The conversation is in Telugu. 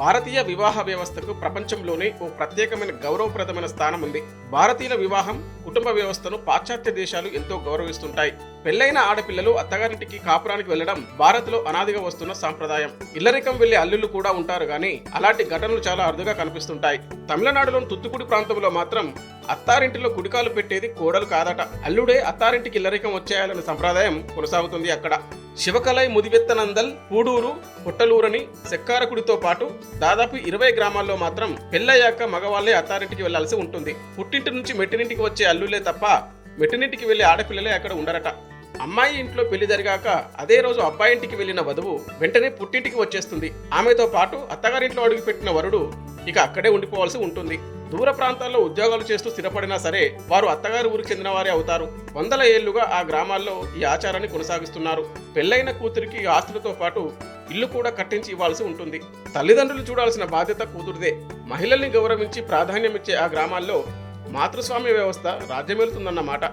భారతీయ వివాహ వ్యవస్థకు ప్రపంచంలోనే ఓ ప్రత్యేకమైన గౌరవప్రదమైన స్థానం ఉంది. భారతీయుల వివాహం కుటుంబ వ్యవస్థను పాశ్చాత్య దేశాలు ఎంతో గౌరవిస్తుంటాయి. పెళ్ళైన ఆడపిల్లలు అత్తగారింటికి కాపురానికి వెళ్ళడం భారత్లో అనాదిగా వస్తున్న సాంప్రదాయం. ఇల్లరికం వెళ్ళే అల్లుళ్ళు కూడా ఉంటారు కానీ అలాంటి ఘటనలు చాలా అరుదుగా కనిపిస్తుంటాయి. తమిళనాడులోని తుత్తుకుడి ప్రాంతంలో మాత్రం అత్తారింటిలో కుడికాలు పెట్టేది కోడలు కాదట. అల్లుడే అత్తారింటికి ఇల్లరికం వచ్చేయాలనే సంప్రదాయం కొనసాగుతుంది అక్కడ. శివకలై ముదివెత్తనందల్ పూడూరు పుట్టలూరని సెక్కారకుడితో పాటు దాదాపు ఇరవై గ్రామాల్లో మాత్రం పెళ్ళయ్యాక మగవాళ్ళే అత్తారింటికి వెళ్ళాల్సి ఉంటుంది. పుట్టింటి నుంచి మెట్టినింటికి వచ్చే అల్లులే తప్ప వెటినింటికి వెళ్ళి ఆడపిల్లలే అక్కడ ఉండరట. అమ్మాయి ఇంట్లో పెళ్ళి జరిగాక అదే రోజు అబ్బాయి ఇంటికి వెళ్ళిన వధువు వెంటనే పుట్టింటికి వచ్చేస్తుంది. ఆమెతో పాటు అత్తగారింట్లో అడుగుపెట్టిన వరుడు ఇక అక్కడే ఉండిపోవాల్సి ఉంటుంది. దూర ప్రాంతాల్లో ఉద్యోగాలు చేస్తూ స్థిరపడినా సరే వారు అత్తగారి ఊరికి చెందిన వారే అవుతారు. వందల ఏళ్ళుగా ఆ గ్రామాల్లో ఈ ఆచారాన్ని కొనసాగిస్తున్నారు. పెళ్ళైన కూతురికి ఆస్తులతో పాటు ఇల్లు కూడా కట్టించి ఇవ్వాల్సి ఉంటుంది. తల్లిదండ్రులు చూడాల్సిన బాధ్యత కూతురిదే. మహిళల్ని గౌరవించి ప్రాధాన్యమిచ్చే ఆ గ్రామాల్లో మాతృస్వామ్య వ్యవస్థ రాజ్యమేలుతుందన్నమాట